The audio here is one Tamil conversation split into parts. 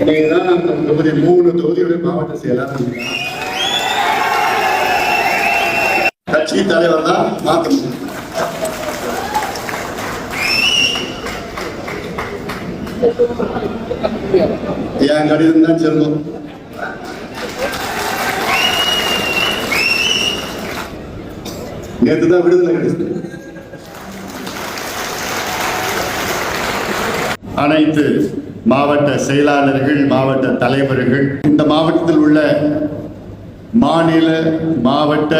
நீங்கதான் நம்ம தொகுதி மூணு தொகுதியுடைய மாவட்ட செயலாளர் கட்சி தலைவர் தான் மாத்த முடியும் என் கடிதம் தான் செல்லும் நேற்று தான் விடுதலை கிடைச்சது அனைத்து மாவட்ட செயலாளர்கள் மாவட்ட தலைவர்கள் இந்த மாவட்டத்தில் உள்ள மாநில மாவட்ட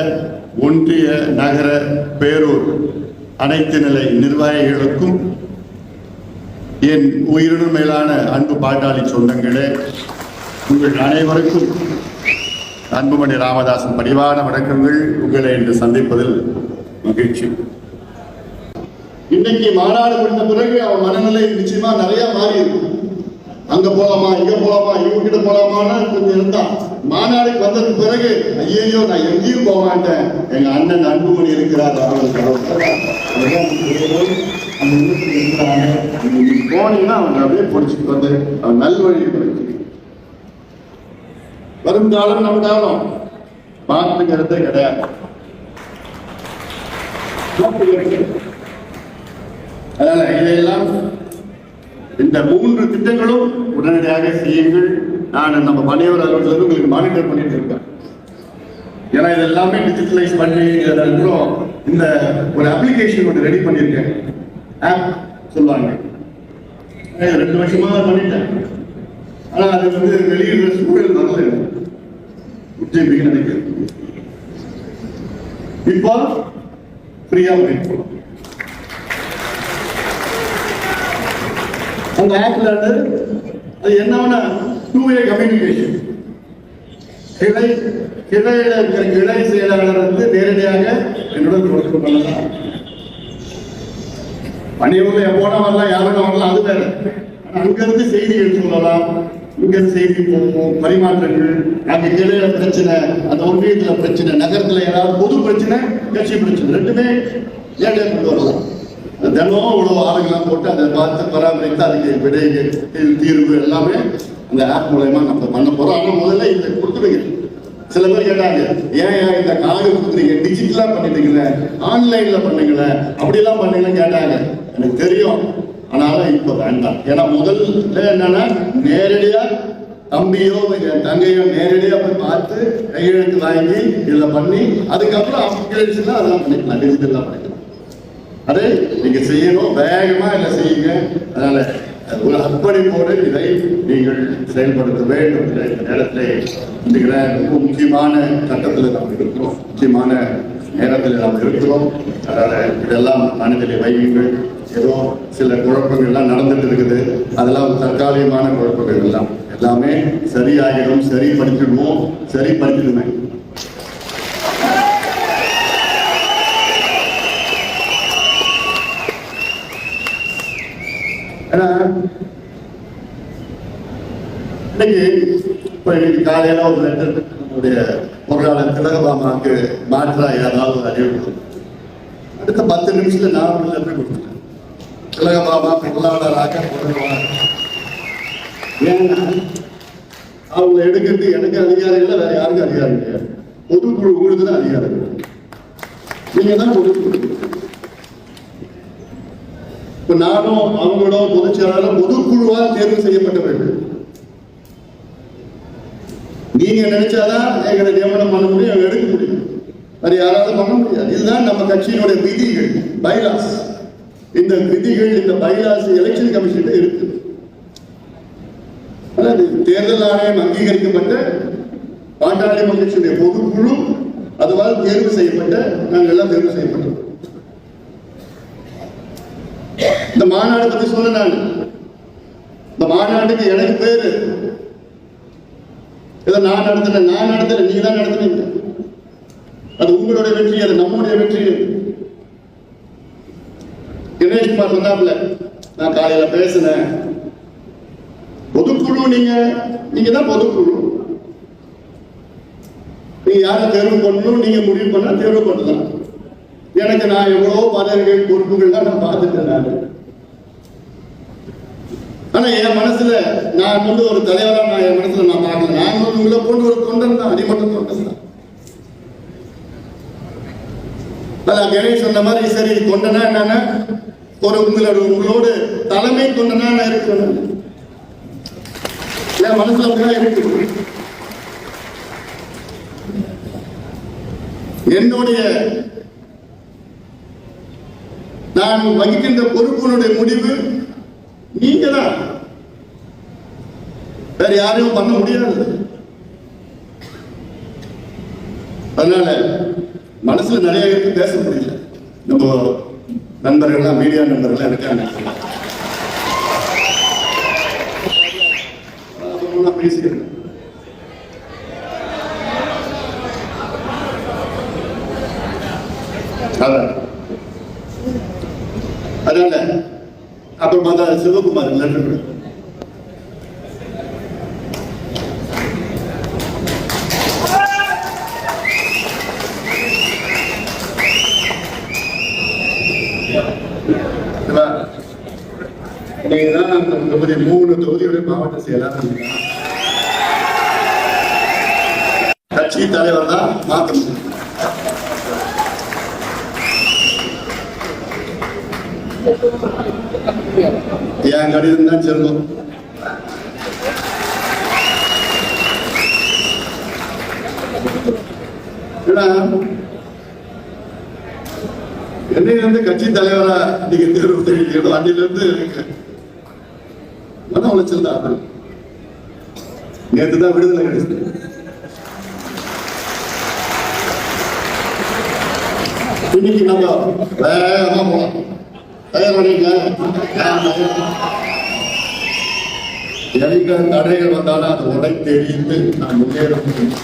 ஒன்றிய நகர பேரூர் அனைத்து நிலை நிர்வாகிகளுக்கும் என் உயிரினும் மேலான அன்பு பாட்டாளி சொந்தங்களே உங்கள் அனைவருக்கும் அன்புமணி ராமதாசன் பணிவான வணக்கங்கள். உங்களை இன்று சந்திப்பதில் மகிழ்ச்சி. இன்னைக்கு மாநாடு முடிந்த பிறகு அவன் மனநிலை நிச்சயமா நிறைய மாறி இருக்கு. அங்க போலாமா இங்க போலாமா இவங்க கிட்ட போலாமான்னு கொஞ்சம் இருந்தான் மாநாடுக்கு வந்ததுக்கு பிறகு ஐயோ நான் எங்கேயும் போக மாட்டேன். எங்க அண்ணன் அன்புமணி இருக்கிறார் அந்த இருக்கிறாங்க. போனீங்கன்னா அவன் அப்படியே பிடிச்சிட்டு வந்து அவன் நல்வழி பிடிச்சி. வரும் காலம் நம்ம காலம். பார்த்துங்கிறதே கிடையாது. அதனால இதையெல்லாம் இந்த மூன்று திட்டங்களும் உடனடியாக செய்யுங்கள். நான் நம்ம பணியவர் அலுவலகத்தில் உங்களுக்கு மானிட்டர் பண்ணிட்டு இருக்கேன். ஏன்னா இது எல்லாமே டிஜிட்டலைஸ் பண்ணி இதுல இந்த ஒரு அப்ளிகேஷன் ஒன்று ரெடி பண்ணியிருக்கேன். ஆப் சொல்லுவாங்க. ரெண்டு வருஷமா பண்ணிட்டேன். ஆனால் அது வந்து வெளியிடுற சூழல் வரல. உச்சபிக்கு நினைக்கிறேன். இப்போ ஃப்ரீயா போகலாம் அந்த ஆப்ல அது என்னன்னா டூ வே கம்யூனிகேஷன் கிளை கிளையில இருக்கிற கிளை செயலாளர் வந்து நேரடியாக என்னுடன் தொடர்பு பண்ணலாம் பணியூர்ல எப்போட வரலாம் யாரோட வரலாம் அது வேற. ஆனா அங்க இருந்து செய்திகள் சொல்லலாம் இங்க செய்தி போகும் பரிமாற்றங்கள் அங்க கிளையில பிரச்சனை அந்த ஒன்றியத்துல பிரச்சனை நகரத்துல ஏதாவது பொது பிரச்சனை கட்சி பிரச்சனை ரெண்டுமே ஏழை கொண்டு வரலாம்? தினமும் இவ்வளவு ஆளுங்கெல்லாம் போட்டு அதை பார்த்து பராமரித்து அதுக்கு விடை தீர்வு எல்லாமே அந்த ஆப் மூலயமா நம்ம பண்ண போறோம். ஆனா முதல்ல இதை கொடுத்துருங்க சில பேர் கேட்டாங்க ஏன் ஏன் இந்த கார்டு கொடுக்குறீங்க டிஜிட்டலா பண்ணிட்டீங்களே ஆன்லைன்ல பண்ணுங்களேன் அப்படிலாம் பண்ணீங்கன்னு கேட்டாங்க. எனக்கு தெரியும். ஆனாலும் இப்ப வேண்டாம். ஏன்னா முதல்ல என்னன்னா நேரடியா தம்பியோ என் தங்கையோ நேரடியா போய் பார்த்து கையெழுத்து வாங்கி இதுல பண்ணி அதுக்கப்புறம் அப்கிரேட்ஸ்ல அதெல்லாம் பண்ணிக்கலாம் டிஜிட்டலாக பண்ணிக்கலாம் அது நீங்க செய்யணும் வேகமா இல்லை செய்யுங்க. அதனால ஒரு அர்ப்பணிப்போடு இதை நீங்கள் செயல்படுத்த வேண்டும் இந்த நேரத்தில். இன்றைக்கிற ரொம்ப முக்கியமான கட்டத்தில் நாம் இருக்கிறோம். முக்கியமான நேரத்தில் நாம் இருக்கிறோம். அதனால இதெல்லாம் மனதில் வையுங்கள். ஏதோ சில குழப்பங்கள் எல்லாம் நடந்துட்டு இருக்குது. அதெல்லாம் தற்காலிகமான குழப்பங்கள் எல்லாம். எல்லாமே சரியாகிடும் சரி சரிப்படுத்திடுவேன் ஏன்னா இன்னைக்கு இப்போ இன்னைக்கு காலையில ஒரு லெட்டர் நம்முடைய பொருளாளர் திலகபாமாக்கு மாற்றா ஏதாவது ஒரு அறிவிப்பு அடுத்த பத்து நிமிஷத்துல நான் ஒரு லெட்டர் கொடுத்துட்டேன். திலகபாமா பொருளாளராக வருவார் ஏன்னா அவங்க எடுக்கிறது எனக்கு அதிகாரம் இல்லை வேற யாருக்கும் அதிகாரம் இல்லையா பொதுக்குழு உங்களுக்கு தான் அதிகாரம் நீங்க தான் பொதுக்குழு. இப்ப நானும் அவங்களோட பொதுச் செயலாளர் பொதுக்குழுவால் தேர்வு செய்யப்பட்டவர்கள். நீங்க நினைச்சாதான் எங்களை நியமனம் பண்ண முடியும் எங்களை எடுக்க முடியும். வேற யாராவது பண்ண முடியாது. இதுதான் நம்ம கட்சியினுடைய விதிகள் பைலாஸ் இந்த விதிகள் இந்த பைலாஸ் எலெக்ஷன் கமிஷன் இருக்கு. அதாவது தேர்தல் ஆணையம் அங்கீகரிக்கப்பட்ட பாட்டாளி மகிழ்ச்சியுடைய பொதுக்குழு அதுவால் தேர்வு செய்யப்பட்ட நாங்கள் எல்லாம் தேர்வு செய்யப்பட்டோம். இந்த மாநாடு பத்தி சொல்ல நான். இந்த மாநாட்டுக்கு எனக்கு பேரு. இதை நான் நடத்தினேன் நான் நடத்துறேன் நீங்க தான் நடத்துனீங்க. அது உங்களுடைய வெற்றி அது நம்முடைய வெற்றி. கணேஷ்குமார் சொன்னாப்ல நான் காலையில பேசினேன். பொதுக்குழு நீங்க நீங்க தான் பொதுக்குழு. நீங்க யாரை தேர்வு பண்ணணும் நீங்க முடிவு பண்ணா தேர்வு பண்ணலாம் எனக்கு நான் எவ்வளவோ பதவிகள் பொறுப்புகள் தான் நான் பார்த்துட்டேன் நான். ஆனா என் மனசுல நான் கொண்டு ஒரு தலைவரா நான் என் மனசுல நான் பார்க்கல. நான் வந்து உங்களை போன்ற ஒரு தொண்டன் தான். அடிமட்ட தொண்டன் தான் அதான் கணேஷ் சொன்ன மாதிரி சரி தொண்டனா என்னன்னா ஒரு உங்களோட உங்களோட தலைமை தொண்டனா நான் இருக்கணும். என் மனசுல அப்படிதான் இருக்கு. என்னுடைய நான் வகிக்கின்ற பொறுப்பினுடைய முடிவு நீங்க தான் வேற யாரையும் பண்ண முடியாது. அதனால மனசுல நிறைய இருக்கு பேச முடியல. நம்ம நண்பர்கள்லாம் மீடியா நண்பர்கள்லாம் இருக்காங்க. பேசிக்கிறேன் அதான். அதனால அப்புறம் பார்த்தா சிவகுமார் லெட்டர் நீங்க தான் அந்த தொகுதி மூணு தொகுதியுடைய மாவட்ட செயலாளர் கட்சி தலைவர் தான் மாற்ற என் கடிதம் தான் செல்லும் ஏன்னா, என்னையிலிருந்து கட்சி தலைவரா நீங்க தேர்வு தெரிவிக்கணும் அன்னில மன உளைச்சல் தான் நேற்று தான் விடுதலை கிடைச்சது இன்னைக்கு நம்ம வேகமா போலாம் தடைகள் வந்தாலும் அது உடை தெரிந்து நான் முன்னேற முடியும்.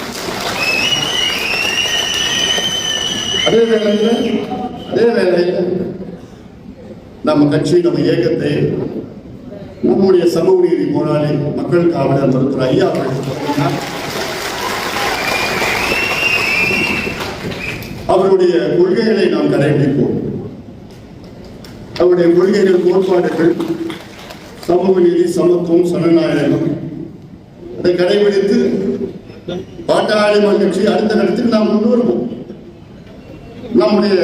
அதே வேளையில் அதே வேளையில நம்ம கட்சி நம்ம இயக்கத்தை நம்முடைய சமூக நீதி போராளி மக்கள் காவலர் மருத்துவர் ஐயா அவர்கள் பார்த்தீங்கன்னா, அவருடைய கொள்கைகளை நாம் கடைபிடிப்போம். அவருடைய கொள்கைகள் கோட்பாடுகள் சமூக நீதி சமத்துவம் சனநாயகம் அதை கடைபிடித்து பாட்டாளி கட்சி அடுத்த கட்டத்தில் நாம் கொண்டு வருவோம் நம்முடைய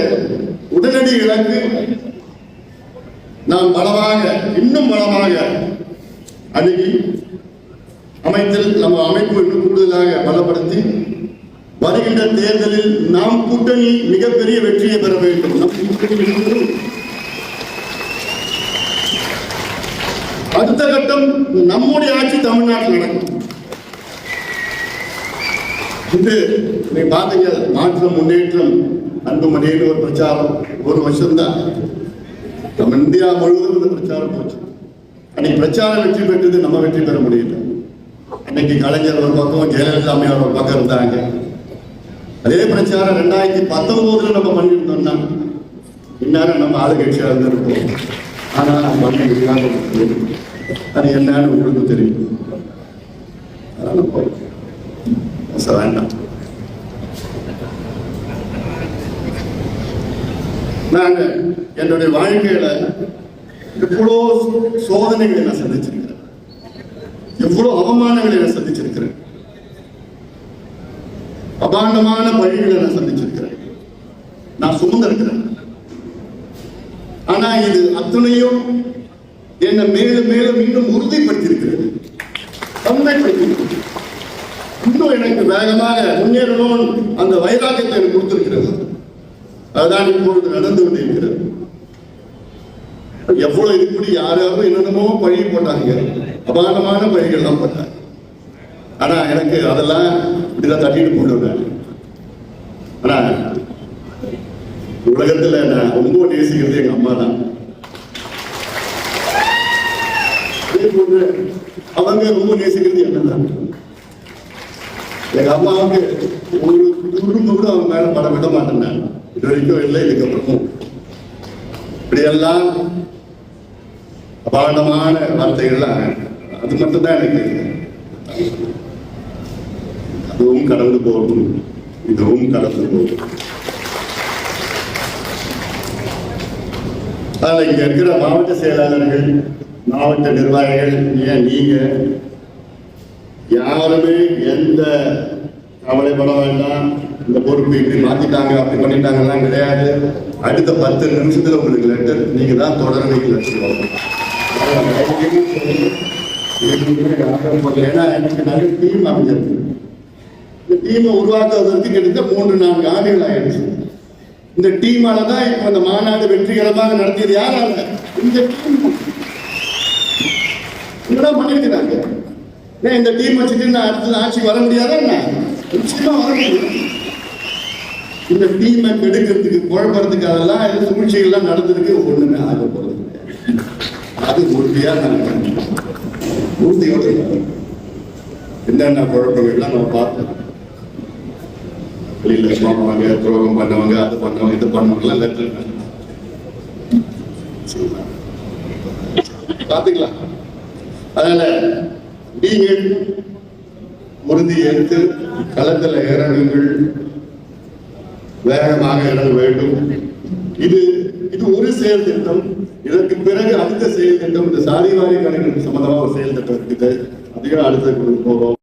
உடனடி இலக்கு நாம் பலமாக இன்னும் பலமாக அணுகி அமைத்தல் நம்ம அமைப்பு இன்னும் கூடுதலாக பலப்படுத்தி வருகின்ற தேர்தலில் நாம் கூட்டணி மிகப்பெரிய வெற்றியை பெற வேண்டும். நம் கூட்டணி அடுத்த கட்டம் நம்முடைய ஆட்சி தமிழ்நாட்டில் நடக்கும். இது நீ பாத்தீங்க மாற்றம் முன்னேற்றம் அன்புமணின்னு ஒரு பிரச்சாரம் ஒரு வருஷம் தான் நம்ம இந்தியா முழுவதும் இந்த பிரச்சாரம் போச்சு. அன்னைக்கு பிரச்சாரம் வெற்றி பெற்றது நம்ம வெற்றி பெற முடியல. அன்னைக்கு கலைஞர் ஒரு பக்கம் ஜெயலலிதா அம்மையார் ஒரு பக்கம் இருந்தாங்க. அதே பிரச்சாரம் ரெண்டாயிரத்தி பத்தொன்பதுல நம்ம பண்ணியிருந்தோம்னா இந்நேரம் நம்ம ஆளுங்கட்சியா இருந்திருக்கோம் ஆனால் பண்ண பண்ணி அது என்னன்னு உங்களுக்கு தெரியும். அதனால போய் வேண்டாம். நான் என்னுடைய வாழ்க்கையில எவ்வளோ சோதனைகளை நான் சந்திச்சிருக்கிறேன். எவ்வளோ அவமானங்களை நான் சந்திச்சிருக்கிறேன். அபாண்டமான பழிகளை நான் சந்திச்சிருக்கிறேன். நான் சுமந்திருக்கிறேன். ஆனா இது அத்தனையும் என்னை மேலும் மேலும் இன்னும் உறுதிப்படுத்தியிருக்கிறது. தன்மைப்படுத்தியிருக்கிறது இன்னும் எனக்கு வேகமாக முன்னேறணும் அந்த வைராக்கியத்தை எனக்கு கொடுத்திருக்கிறது. அதுதான் இப்பொழுது நடந்து கொண்டிருக்கிறது. எவ்வளவு இப்படி யாராவது என்னென்னமோ பழகி போட்டாங்க. அபாரமான பழிகள் தான் போட்டாங்க. ஆனா எனக்கு அதெல்லாம் இப்படிதான் தட்டிட்டு போடுவேன். ஆனா உலகத்துல நான் ரொம்ப நேசிக்கிறது எங்க அம்மா தான். அவங்க ரொம்ப நேசிக்கிறது என்னதான் எங்க அம்மாவுக்கு ஒரு துரும்பு கூட அவங்க மேல படம் விட மாட்டேன் நான். இது வரைக்கும் இல்லை இதுக்கப்புறமும். இப்படியெல்லாம் அபாண்டமான வார்த்தைகள்லாம் அது மட்டும்தான் எனக்கு அதுவும் கடந்து போகும் இதுவும் கடந்து போகும் அதனால இங்க இருக்கிற மாவட்ட செயலாளர்கள் மாவட்ட நிர்வாகிகள் ஏன் நீங்க? யாருமே எந்த கவலைப்பட வேண்டாம். இந்த பொறுப்பு இப்படி மாத்திட்டாங்க அப்படி பண்ணிட்டாங்கலாம் கிடையாது. அடுத்த பத்து நிமிஷத்துல உங்களுக்கு லெட்டர் நீங்க தான் தொடர்ந்து லட்சம் ஏன்னா எனக்கு நிறைய டீம் அமைஞ்சிருக்கு. இந்த டீமை உருவாக்குவதற்கு கிட்டத்தட்ட மூன்று நான்கு ஆண்டுகள் ஆயிடுச்சு. இந்த டீமால தான் இப்ப இந்த மாநாடு வெற்றிகரமாக நடத்தியது யாரால? இந்த டீம் இவங்கதான் பண்ணிருக்கிறாங்க? ஏன் இந்த டீம் வச்சுட்டு நான் அடுத்தது ஆட்சி வர முடியாதா என்ன? நிச்சயமா வர முடியும் இந்த டீமை கெடுக்கிறதுக்கு குழப்பறதுக்கு அதெல்லாம் இந்த சூழ்ச்சிகள்லாம் நடந்திருக்கு ஒண்ணுமே ஆக போறது அது உறுதியா நான் உறுதியோட இருக்கேன். என்னென்ன குழப்பங்கள்லாம் நம்ம பார்த்தோம். வெளியில போனவங்க துரோகம் பண்ணவங்க அது பண்ணவங்க இது பண்ணவங்க லெட்டர் பாத்துக்கலாம் அதனால நீங்கள் உறுதி எடுத்து களத்துல இறங்குங்கள். வேகமாக இடம் வேண்டும். இது இது ஒரு செயல் திட்டம். இதற்கு பிறகு அடுத்த செயல் திட்டம் இந்த சாதிவாரி கணக்கு சம்பந்தமாக ஒரு செயல் திட்டம் இருக்குது அதையும் அடுத்த போறோம்